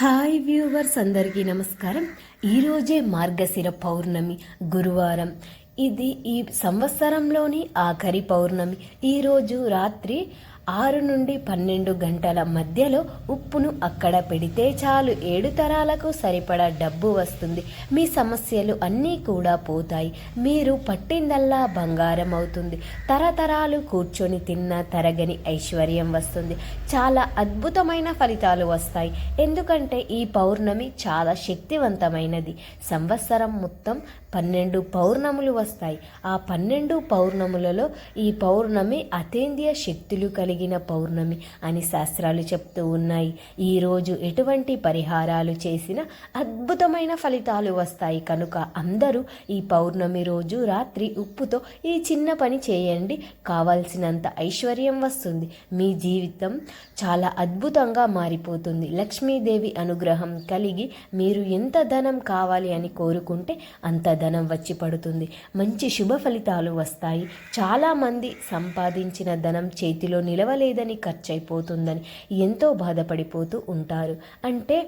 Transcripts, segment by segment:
Hi viewers అందరికీ నమస్కారం. ఈరోజే మార్గశిర పౌర్ణమి గురువారం. ఇది ఈ సంవత్సరంలోని ఆఖరి పౌర్ణమి. ఈరోజు రాత్రి ఆరు నుండి పన్నెండు గంటల మధ్యలో ఉప్పును అక్కడ పెడితే చాలు. ఏడు తరాలకు సరిపడా డబ్బు వస్తుంది. మీ సమస్యలు అన్నీ కూడా పోతాయి. మీరు పట్టిందల్లా బంగారం అవుతుంది. తరతరాలు కూర్చొని తిన్న తరగని ఐశ్వర్యం వస్తుంది. చాలా అద్భుతమైన ఫలితాలు వస్తాయి. ఎందుకంటే ఈ పౌర్ణమి చాలా శక్తివంతమైనది. సంవత్సరం మొత్తం పన్నెండు పౌర్ణములు వస్తాయి. ఆ పన్నెండు పౌర్ణములలో ఈ పౌర్ణమి అతేంద్రియ శక్తులు కలిగిన పౌర్ణమి అని శాస్త్రాలు చెప్తూ ఉన్నాయి. ఈరోజు ఎటువంటి పరిహారాలు చేసినా అద్భుతమైన ఫలితాలు వస్తాయి. కనుక అందరూ ఈ పౌర్ణమి రోజు రాత్రి ఉప్పుతో ఈ చిన్న పని చేయండి. కావాల్సినంత ఐశ్వర్యం వస్తుంది. మీ జీవితం చాలా అద్భుతంగా మారిపోతుంది. లక్ష్మీదేవి అనుగ్రహం కలిగి మీరు ఎంత ధనం కావాలి అని కోరుకుంటే అంత ధనం వచ్చి పడుతుంది. మంచి శుభ ఫలితాలు వస్తాయి. చాలామంది సంపాదించిన ధనం చేతిలో నిలవలేదని ఖర్చయిపోతుందని ఎంతో బాధపడిపోతూ ఉంటారు. అంటే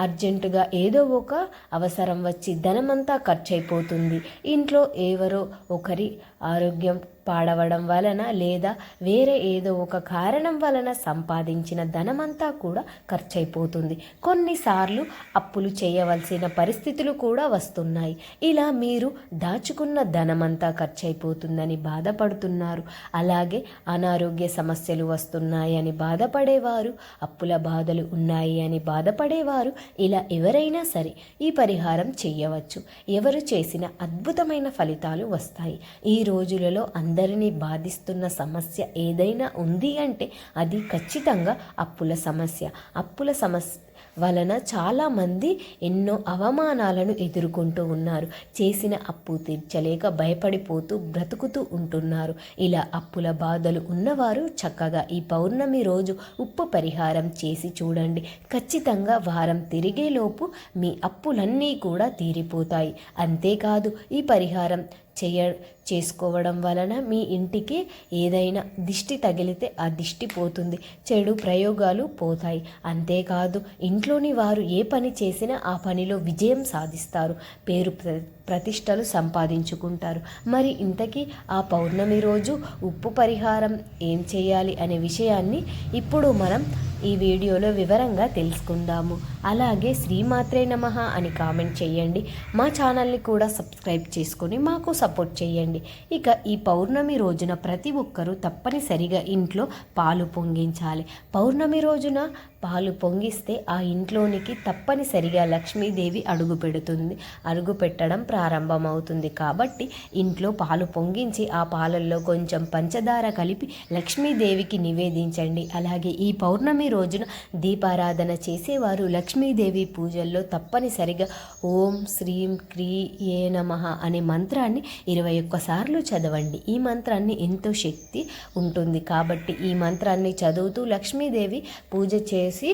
అర్జెంటుగా ఏదో ఒక అవసరం వచ్చి ధనమంతా ఖర్చయిపోతుంది ఇంట్లో ఎవరో ఒకరి ఆరోగ్యం పాడవడం వలన లేదా వేరే ఏదో ఒక కారణం వలన సంపాదించిన ధనమంతా కూడా ఖర్చయిపోతుంది కొన్నిసార్లు అప్పులు చేయవలసిన పరిస్థితులు కూడా వస్తున్నాయి. ఇలా మీరు దాచుకున్న ధనమంతా ఖర్చయిపోతుందని బాధపడుతున్నారు. అలాగే అనారోగ్య సమస్యలు వస్తున్నాయని బాధపడేవారు అప్పుల బాధలు ఉన్నాయి అని బాధపడేవారు ఇలా ఎవరైనా సరే ఈ పరిహారం చేయవచ్చు. ఎవరు చేసిన అద్భుతమైన ఫలితాలు వస్తాయి. ఈ రోజులలో అందరినీ బాధిస్తున్న సమస్య ఏదైనా ఉంది అంటే అది ఖచ్చితంగా అప్పుల సమస్య. అప్పుల సమస్య వలన చాలామంది ఎన్నో అవమానాలను ఎదుర్కొంటూ ఉన్నారు. చేసిన అప్పు తీర్చలేక భయపడిపోతూ బ్రతుకుతూ ఉంటున్నారు. ఇలా అప్పుల బాధలు ఉన్నవారు చక్కగా ఈ పౌర్ణమి రోజు ఉప్పు పరిహారం చేసి చూడండి. ఖచ్చితంగా వారం తిరిగేలోపు మీ అప్పులన్నీ కూడా తీరిపోతాయి. అంతేకాదు ఈ పరిహారం చేయ చేసుకోవడం వలన మీ ఇంటికి ఏదైనా దిష్టి తగిలితే ఆ దిష్టి పోతుంది చెడు ప్రయోగాలు పోతాయి. అంతేకాదు ఇంట్లోని వారు ఏ పని చేసినా ఆ పనిలో విజయం సాధిస్తారు పేరు ప్ర ప్రతిష్టలు సంపాదించుకుంటారు. మరి ఇంతకీ ఆ పౌర్ణమి రోజు ఉప్పు పరిహారం ఏం చేయాలి అనే విషయాన్ని ఇప్పుడు మనం ఈ వీడియోలో వివరంగా తెలుసుకుందాము. అలాగే శ్రీమాత్రే నమ అని కామెంట్ చేయండి. మా ఛానల్ని కూడా సబ్స్క్రైబ్ చేసుకొని మాకు సపోర్ట్ చేయండి. ఇక ఈ పౌర్ణమి రోజున ప్రతి ఒక్కరూ తప్పనిసరిగా ఇంట్లో పాలు పొంగించాలి. పౌర్ణమి రోజున పాలు పొంగిస్తే ఆ ఇంట్లోనికి తప్పనిసరిగా లక్ష్మీదేవి అడుగు పెడుతుంది. అడుగు పెట్టడం ప్రారంభమవుతుంది కాబట్టి ఇంట్లో పాలు పొంగించి ఆ పాలల్లో కొంచెం పంచదార కలిపి లక్ష్మీదేవికి నివేదించండి. అలాగే ఈ పౌర్ణమి రోజున దీపారాధన చేసేవారు లక్ష్మీదేవి పూజల్లో తప్పనిసరిగా ఓం శ్రీం క్రీ ఏ నమ అనే మంత్రాన్ని ఇరవై ఒక్కసార్లు చదవండి. ఈ మంత్రాన్ని ఎంతో శక్తి ఉంటుంది కాబట్టి ఈ మంత్రాన్ని చదువుతూ లక్ష్మీదేవి పూజ చే చేసి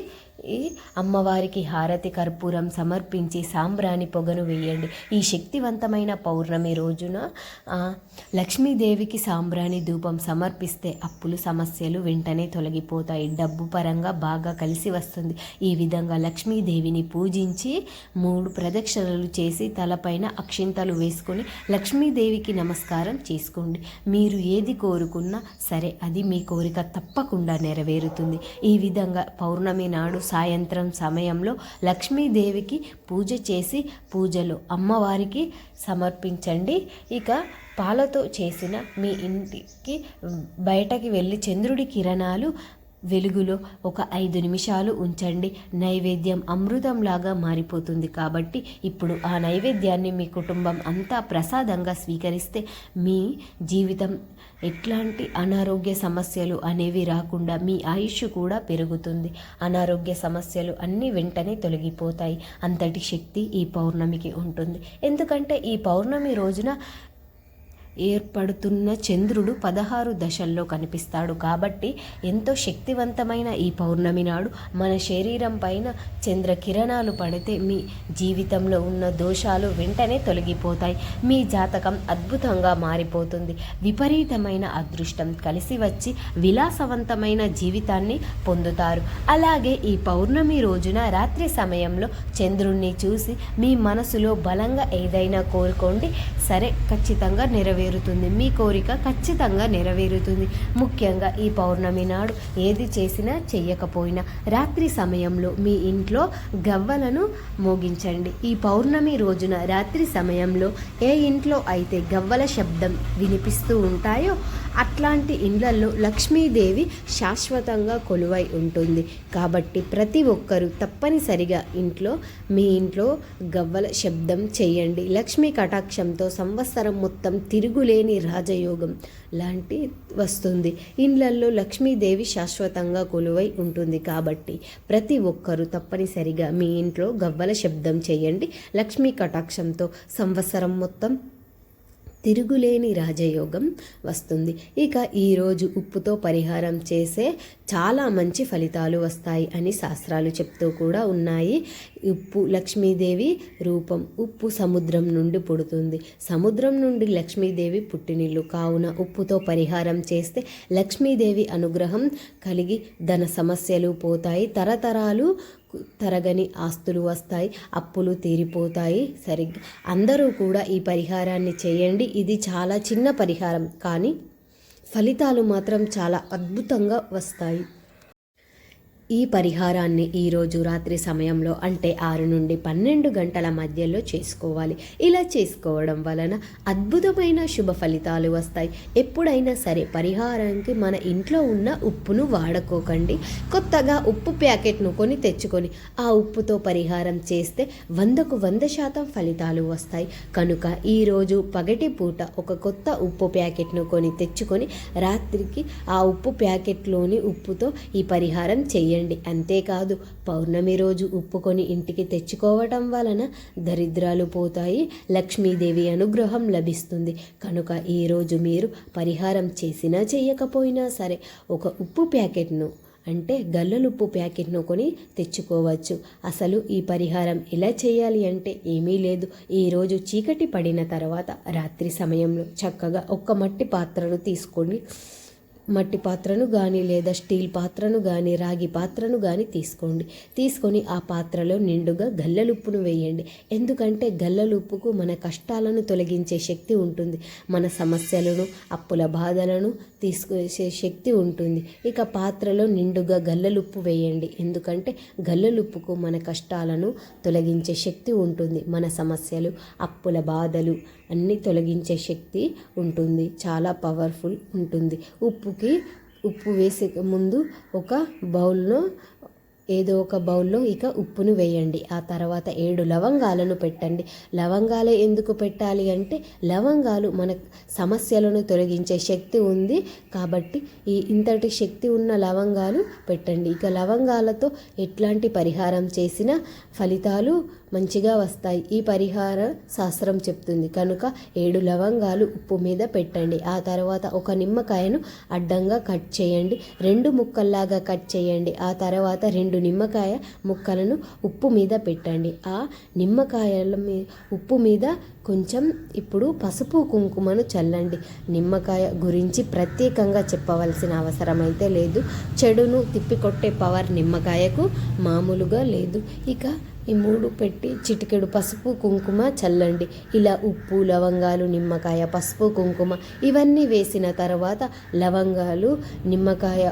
అమ్మవారికి హారతి కర్పూరం సమర్పించి సాంబ్రాణి పొగను వేయండి. ఈ శక్తివంతమైన పౌర్ణమి రోజున లక్ష్మీదేవికి సాంబ్రాణి ధూపం సమర్పిస్తే అప్పులు సమస్యలు వెంటనే తొలగిపోతాయి. డబ్బు పరంగా బాగా కలిసి వస్తుంది. ఈ విధంగా లక్ష్మీదేవిని పూజించి మూడు ప్రదక్షిణలు చేసి తలపైన అక్షింతలు వేసుకొని లక్ష్మీదేవికి నమస్కారం చేసుకోండి. మీరు ఏది కోరుకున్నా సరే అది మీ కోరిక తప్పకుండా నెరవేరుతుంది. ఈ విధంగా పౌర్ణమి నాడు సాయంత్రం సమయంలో లక్ష్మీదేవికి పూజ చేసి పూజలు అమ్మవారికి సమర్పించండి. ఇక పాలతో చేసిన మీ ఇంటికి బయటకి వెళ్ళి చంద్రుడి కిరణాలు వెలుగులో ఒక ఐదు నిమిషాలు ఉంచండి. నైవేద్యం అమృతంలాగా మారిపోతుంది కాబట్టి ఇప్పుడు ఆ నైవేద్యాన్ని మీ కుటుంబం అంతా ప్రసాదంగా స్వీకరిస్తే మీ జీవితం ఎట్లాంటి అనారోగ్య సమస్యలు అనేవి రాకుండా మీ ఆయుష్ కూడా పెరుగుతుంది. అనారోగ్య సమస్యలు అన్నీ వెంటనే తొలగిపోతాయి. అంతటి శక్తి ఈ పౌర్ణమికి ఉంటుంది. ఎందుకంటే ఈ పౌర్ణమి రోజున ఏర్పడుతున్న చంద్రుడు పదహారు దశల్లో కనిపిస్తాడు కాబట్టి ఎంతో శక్తివంతమైన ఈ పౌర్ణమి నాడు మన శరీరం పైన చంద్ర కిరణాలు పడితే మీ జీవితంలో ఉన్న దోషాలు వెంటనే తొలగిపోతాయి. మీ జాతకం అద్భుతంగా మారిపోతుంది. విపరీతమైన అదృష్టం కలిసి వచ్చి విలాసవంతమైన జీవితాన్ని పొందుతారు. అలాగే ఈ పౌర్ణమి రోజున రాత్రి సమయంలో చంద్రుణ్ణి చూసి మీ మనసులో బలంగా ఏదైనా కోరుకోండి. సరే ఖచ్చితంగా నెరవేరు నెరవేరుతుంది. మీ కోరిక ఖచ్చితంగా నెరవేరుతుంది. ముఖ్యంగా ఈ పౌర్ణమి నాడు ఏది చేసినా చెయ్యకపోయినా రాత్రి సమయంలో మీ ఇంట్లో గవ్వలను మోగించండి. ఈ పౌర్ణమి రోజున రాత్రి సమయంలో ఏ ఇంట్లో అయితే గవ్వల శబ్దం వినిపిస్తూ ఉంటాయో అట్లాంటి ఇండ్లలో లక్ష్మీదేవి శాశ్వతంగా కొలువై ఉంటుంది. కాబట్టి ప్రతి ఒక్కరూ తప్పనిసరిగా ఇంట్లో మీ ఇంట్లో గవ్వల శబ్దం చేయండి. లక్ష్మీ కటాక్షంతో సంవత్సరం మొత్తం తిరుగులేని రాజయోగం లాంటి వస్తుంది. ఇండ్లలో లక్ష్మీదేవి శాశ్వతంగా కొలువై ఉంటుంది. కాబట్టి ప్రతి ఒక్కరూ తప్పనిసరిగా మీ ఇంట్లో గవ్వల శబ్దం చేయండి. లక్ష్మీ కటాక్షంతో సంవత్సరం మొత్తం తిరుగులేని రాజయోగం వస్తుంది. ఇక ఈరోజు ఉప్పుతో పరిహారం చేసే చాలా మంచి ఫలితాలు వస్తాయి అని శాస్త్రాలు చెప్తూ కూడా ఉన్నాయి. ఉప్పు లక్ష్మీదేవి రూపం ఉప్పు సముద్రం నుండి పుడుతుంది. సముద్రం నుండి లక్ష్మీదేవి పుట్టినిల్లు. కావున ఉప్పుతో పరిహారం చేస్తే లక్ష్మీదేవి అనుగ్రహం కలిగి ధన సమస్యలు పోతాయి. తరతరాలు తరగని ఆస్తులు వస్తాయి అప్పులు తీరిపోతాయి. సరిగ్గా అందరూ కూడా ఈ పరిహారాన్ని చేయండి. ఇది చాలా చిన్న పరిహారం కానీ ఫలితాలు మాత్రం చాలా అద్భుతంగా వస్తాయి. ఈ పరిహారాన్ని ఈరోజు రాత్రి సమయంలో అంటే ఆరు నుండి పన్నెండు గంటల మధ్యలో చేసుకోవాలి. ఇలా చేసుకోవడం వలన అద్భుతమైన శుభ ఫలితాలు వస్తాయి. ఎప్పుడైనా సరే పరిహారానికి మన ఇంట్లో ఉన్న ఉప్పును వాడుకోకండి. కొత్తగా ఉప్పు ప్యాకెట్ను కొని తెచ్చుకొని ఆ ఉప్పుతో పరిహారం చేస్తే వందకు వంద శాతం ఫలితాలు వస్తాయి. కనుక ఈరోజు పగటి పూట ఒక కొత్త ఉప్పు ప్యాకెట్ను కొని తెచ్చుకొని రాత్రికి ఆ ఉప్పు ప్యాకెట్లోని ఉప్పుతో ఈ పరిహారం చేయండి. చేయండి. అంతేకాదు పౌర్ణమి రోజు ఉప్పుకొని ఇంటికి తెచ్చుకోవటం వలన దరిద్రాలు పోతాయి. లక్ష్మీదేవి అనుగ్రహం లభిస్తుంది. కనుక ఈరోజు మీరు పరిహారం చేసినా చేయకపోయినా సరే ఒక ఉప్పు ప్యాకెట్ను అంటే గల్లలుప్పు ప్యాకెట్ను కొని తెచ్చుకోవచ్చు. అసలు ఈ పరిహారం ఎలా చేయాలి అంటే ఏమీ లేదు. ఈరోజు చీకటి పడిన తర్వాత రాత్రి సమయంలో చక్కగా ఒక్క మట్టి పాత్రను తీసుకొని మట్టి పాత్రను కానీ లేదా స్టీల్ పాత్రను కానీ రాగి పాత్రను కానీ తీసుకోండి. తీసుకొని ఆ పాత్రలో నిండుగా గల్లలుప్పును వేయండి. ఎందుకంటే గల్లలుప్పుకు మన కష్టాలను తొలగించే శక్తి ఉంటుంది. మన సమస్యలను అప్పుల బాధలను తీసుకునే శక్తి ఉంటుంది. ఇక పాత్రలో నిండుగా గల్లలుప్పు వేయండి. ఎందుకంటే గల్లలుప్పుకు మన కష్టాలను తొలగించే శక్తి ఉంటుంది. మన సమస్యలు అప్పుల బాధలు అన్నీ తొలగించే శక్తి ఉంటుంది. చాలా పవర్ఫుల్ ఉంటుంది. ఉప్పుకి ఉప్పు వేసే ముందు ఒక బౌల్లో ఏదో ఒక బౌల్లో ఇక ఉప్పును వేయండి. ఆ తర్వాత ఏడు లవంగాలను పెట్టండి. లవంగాలు ఎందుకు పెట్టాలి అంటే లవంగాలు మన సమస్యలను తొలగించే శక్తి ఉంది కాబట్టి ఈ ఇంతటి శక్తి ఉన్న లవంగాలు పెట్టండి. ఇక లవంగాలతో ఎట్లాంటి పరిహారం చేసినా ఫలితాలు మంచిగా వస్తాయి. ఈ పరిహార శాస్త్రం చెప్తుంది. కనుక ఏడు లవంగాలు ఉప్పు మీద పెట్టండి. ఆ తర్వాత ఒక నిమ్మకాయను అడ్డంగా కట్ చేయండి. రెండు ముక్కల్లాగా కట్ చేయండి. ఆ తర్వాత రెండు నిమ్మకాయ ముక్కలను ఉప్పు మీద పెట్టండి. ఆ నిమ్మకాయల మీ ఉప్పు మీద కొంచెం ఇప్పుడు పసుపు కుంకుమను చల్లండి. నిమ్మకాయ గురించి ప్రత్యేకంగా చెప్పవలసిన అవసరం అయితే లేదు. చెడును తిప్పికొట్టే పవర్ నిమ్మకాయకు మామూలుగా లేదు. ఇక ఈ మూడు పెట్టి చిటికెడు పసుపు కుంకుమ చల్లండి. ఇలా ఉప్పు లవంగాలు నిమ్మకాయ పసుపు కుంకుమ ఇవన్నీ వేసిన తర్వాత లవంగాలు నిమ్మకాయ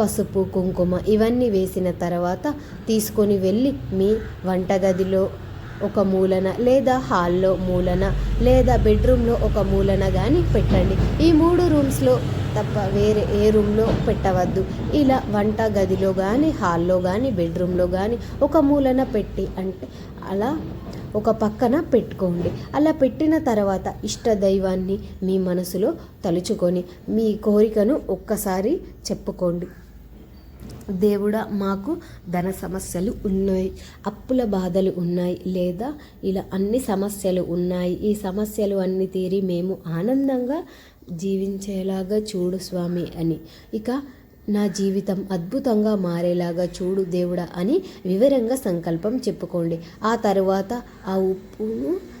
పసుపు కుంకుమ ఇవన్నీ వేసిన తర్వాత తీసుకొని వెళ్ళి మీ వంటగదిలో ఒక మూలన లేదా హాల్లో మూలన లేదా బెడ్రూమ్లో ఒక మూలన కానీ పెట్టండి. ఈ మూడు రూమ్స్లో తప్ప వేరే ఏ రూమ్లో పెట్టవద్దు. ఇలా వంట గదిలో కానీ హాల్లో కానీ బెడ్రూమ్లో కానీ ఒక మూలన పెట్టి అంటే అలా ఒక పక్కన పెట్టుకోండి. అలా పెట్టిన తర్వాత ఇష్ట దైవాన్ని మీ మనసులో తలుచుకొని మీ కోరికను ఒక్కసారి చెప్పుకోండి. దేవుడా మాకు ధన సమస్యలు ఉన్నాయి అప్పుల బాధలు ఉన్నాయి లేదా ఇలా అన్ని సమస్యలు ఉన్నాయి. ఈ సమస్యలు అన్ని తీరి మేము ఆనందంగా జీవించేలాగా చూడు స్వామి అని. ఇక నా జీవితం అద్భుతంగా మారేలాగా చూడు దేవుడా అని వివరంగా సంకల్పం చెప్పుకోండి. ఆ తరువాత ఆ ఉప్పును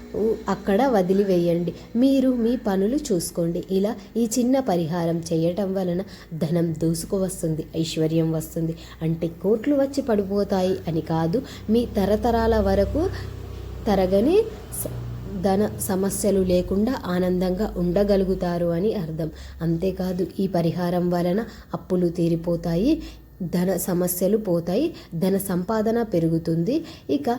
అక్కడ వదిలివేయండి. మీరు మీ పనులు చూసుకోండి. ఇలా ఈ చిన్న పరిహారం చేయటం వలన ధనం దూసుకు వస్తుంది ఐశ్వర్యం వస్తుంది. అంటే కోట్లు వచ్చి పడిపోతాయి అని కాదు మీ తరతరాల వరకు తరగని ధన సమస్యలు లేకుండా ఆనందంగా ఉండగలుగుతారు అని అర్థం. అంతేకాదు ఈ పరిహారం వలన అప్పులు తీరిపోతాయి ధన సమస్యలు పోతాయి ధన సంపాదన పెరుగుతుంది. ఇక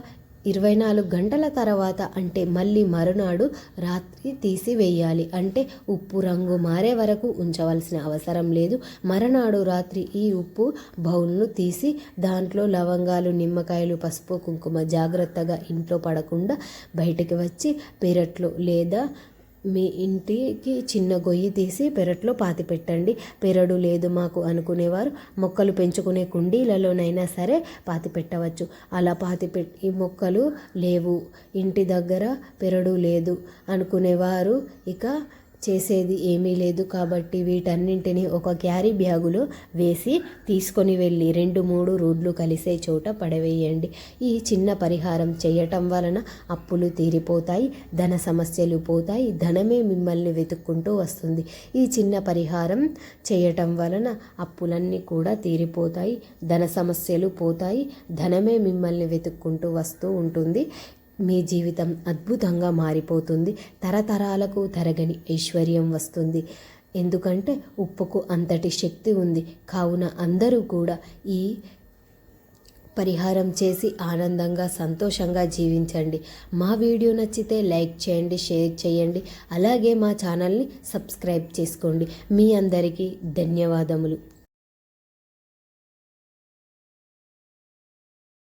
ఇరవై నాలుగు గంటల తర్వాత అంటే మళ్ళీ మరునాడు రాత్రి తీసివేయాలి. అంటే ఉప్పు రంగు మారే వరకు ఉంచవలసిన అవసరం లేదు. మరునాడు రాత్రి ఈ ఉప్పు బౌల్ను తీసి దాంట్లో లవంగాలు నిమ్మకాయలు పసుపు కుంకుమ జాగ్రత్తగా ఇంట్లో పడకుండా బయటికి వచ్చి పెరట్లో లేదా మీ ఇంటికి చిన్న గొయ్యి తీసి పెరట్లో పాతి పెట్టండి. పెరడు లేదు మాకు అనుకునేవారు. మొక్కలు పెంచుకునే కుండీలలోనైనా సరే పాతి పెట్టవచ్చు. అలా పాతి పెట్టి మొక్కలు లేవు. ఇంటి దగ్గర పెరడు లేదు అనుకునేవారు. ఇక చేసేది ఏమీ లేదు కాబట్టి వీటన్నింటినీ ఒక క్యారీ బ్యాగులో వేసి తీసుకొని వెళ్ళి రెండు మూడు రోడ్లు కలిసే చోట పడవేయండి. ఈ చిన్న పరిహారం చేయటం వలన అప్పులు తీరిపోతాయి ధన సమస్యలు పోతాయి ధనమే మిమ్మల్ని వెతుక్కుంటూ వస్తుంది. ఈ చిన్న పరిహారం చేయటం వలన అప్పులన్నీ కూడా తీరిపోతాయి ధన సమస్యలు పోతాయి ధనమే మిమ్మల్ని వెతుక్కుంటూ వస్తూ ఉంటుంది. మీ జీవితం అద్భుతంగా మారిపోతుంది. తరతరాలకు తరగని ఐశ్వర్యం వస్తుంది. ఎందుకంటే ఉప్పుకు అంతటి శక్తి ఉంది. కావున అందరూ కూడా ఈ పరిహారం చేసి ఆనందంగా సంతోషంగా జీవించండి. మా వీడియో నచ్చితే లైక్ చేయండి షేర్ చేయండి. అలాగే మా ఛానల్ని సబ్స్క్రైబ్ చేసుకోండి. మీ అందరికీ ధన్యవాదములు.